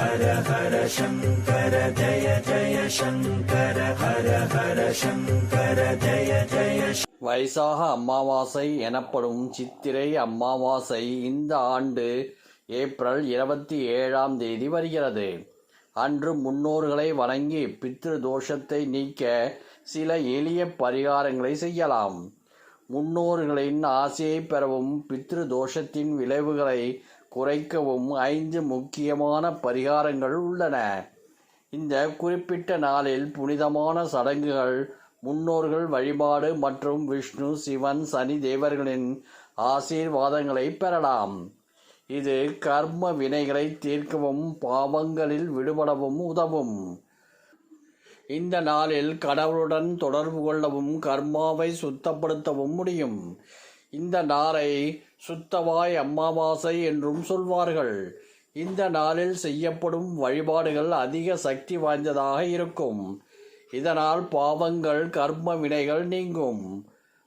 ஹர ஹர சங்கர ஜய ஜய சங்கர ஹர ஹர சங்கர ஜய ஜய வைசாக அமாவாசை எனப்படும் சித்திரை அமாவாசை இந்த ஆண்டு ஏப்ரல் இருபத்தி ஏழாம் தேதி வருகிறது. அன்று முன்னோர்களை வணங்கி பித்ரு தோஷத்தை நீக்க சில எளிய பரிகாரங்களை செய்யலாம். முன்னோர்களின் ஆசையை பெறவும் பித்ரு தோஷத்தின் விளைவுகளை குறைக்கவும் ஐந்து முக்கியமான பரிகாரங்கள் உள்ளன. இந்த குறிப்பிட்ட நாளில் புனிதமான சடங்குகள் முன்னோர்கள் வழிபாடு மற்றும் விஷ்ணு சிவன் சனி தேவர்களின் ஆசீர்வாதங்களை பெறலாம். இது கர்ம வினைகளை தீர்க்கவும் பாவங்களில் விடுபடவும் உதவும். இந்த நாளில் கடவுளுடன் தொடர்பு கொள்ளவும் கர்மாவை சுத்தப்படுத்தவும் முடியும். இந்த நாளை சுத்தவாய் அமாவாசை என்றும் சொல்வார்கள். இந்த நாளில் செய்யப்படும் வழிபாடுகள் அதிக சக்தி வாய்ந்ததாக இருக்கும். இதனால் பாவங்கள் கர்ம வினைகள் நீங்கும்.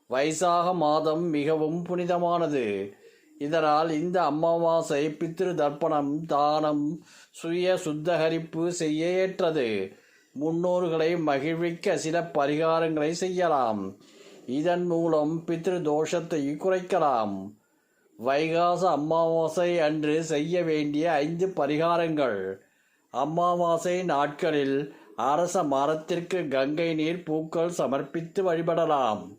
வைசாக மாதம் மிகவும் புனிதமானது. இதனால் இந்த அமாவாசை பித்ரு தர்ப்பணம் தானம் சுய சுத்தகரிப்பு செய்ய ஏற்றது முன்னோர்களை மகிழ்விக்க சில பரிகாரங்களை செய்யலாம். இதன் மூலம் பித்ரு தோஷத்தை குறைக்கலாம். வைகாச அமாவாசை அன்று செய்ய வேண்டிய ஐந்து பரிகாரங்கள். அமாவாசை நாட்களில் அரச மரத்திற்கு கங்கை நீர் பூக்கள் சமர்ப்பித்து வழிபடலாம்.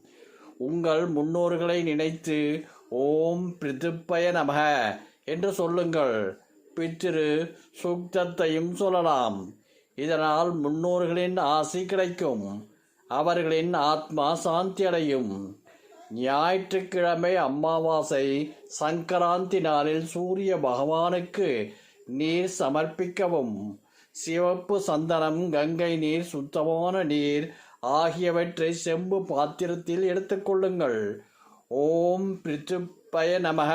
உங்கள் முன்னோர்களை நினைத்து ஓம் பிரிதுப்பய நமக என்று சொல்லுங்கள். பித்திரு சுக்தத்தையும் சொல்லலாம். இதனால் முன்னோர்களின் ஆசி கிடைக்கும். அவர்களின் ஆத்மா சாந்தி அடையும் ஞாயிற்றுக்கிழமை அமாவாசை சங்கராந்தி நாளில் சூரிய பகவானுக்கு நீர் சமர்ப்பிக்கவும். சிவப்பு சந்தனம் கங்கை நீர் சுத்தமான நீர் ஆகியவற்றை செம்பு பாத்திரத்தில் எடுத்துக்கொள்ளுங்கள் ஓம் பிரித்துப்பய நமக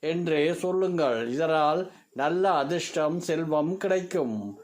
என்று சொல்லுங்கள். இதனால் நல்ல அதிர்ஷ்டம் செல்வம் கிடைக்கும்.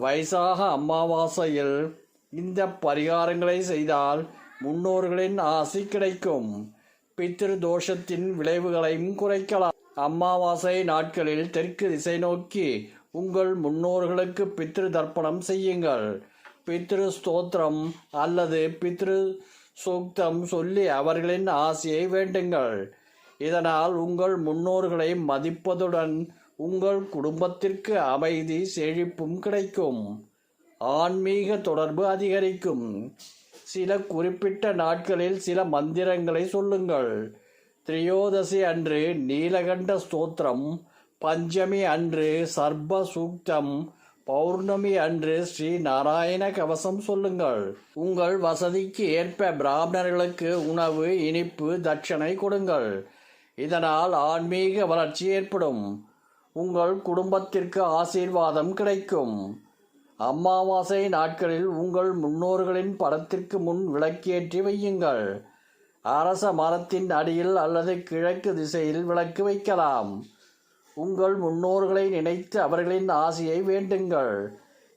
வைசாக அமாவாசையில் இந்த பரிகாரங்களை செய்தால் முன்னோர்களின் ஆசி கிடைக்கும். பித்ரு தோஷத்தின் விளைவுகளையும் குறைக்கலாம். அமாவாசை நாட்களில் தெற்கு திசை நோக்கி உங்கள் முன்னோர்களுக்கு பித்ரு தர்ப்பணம் செய்யுங்கள். பித்ரு ஸ்தோத்திரம் அல்லது பித்ரு சூக்தம் சொல்லி அவர்களின் ஆசையை வேண்டுங்கள். இதனால் உங்கள் முன்னோர்களை மதிப்பதுடன் உங்கள் குடும்பத்திற்கு அமைதி செழிப்பும் கிடைக்கும். ஆன்மீக தொடர்பு அதிகரிக்கும். சில குறிப்பிட்ட நாட்களில் சில மந்திரங்களை சொல்லுங்கள். திரியோதசி அன்று நீலகண்ட ஸ்தோத்திரம் பஞ்சமி அன்று சர்ப சூக்தம் பௌர்ணமி அன்று ஸ்ரீ நாராயண கவசம் சொல்லுங்கள். உங்கள் வசதிக்கு ஏற்ப பிராமணர்களுக்கு உணவு இனிப்பு தட்சணை கொடுங்கள். இதனால் ஆன்மீக வளர்ச்சி ஏற்படும். உங்கள் குடும்பத்திற்கு ஆசீர்வாதம் கிடைக்கும். அமாவாசை நாட்களில் உங்கள் முன்னோர்களின் படத்திற்கு முன் விளக்கேற்றி வையுங்கள். அரச மரத்தின் அடியில் அல்லது கிழக்கு திசையில் விளக்கு வைக்கலாம். உங்கள் முன்னோர்களை நினைத்து அவர்களின் ஆசையை வேண்டுங்கள்.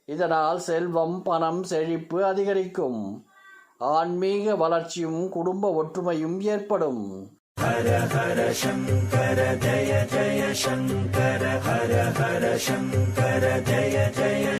இதனால் செல்வம் பணம் செழிப்பு அதிகரிக்கும். ஆன்மீக வளர்ச்சியும் குடும்ப ஒற்றுமையும் ஏற்படும். ஹர ஹர சங்கர ஜய ஜய சங்கர ஹர ஹர சங்கர ஜய ஜய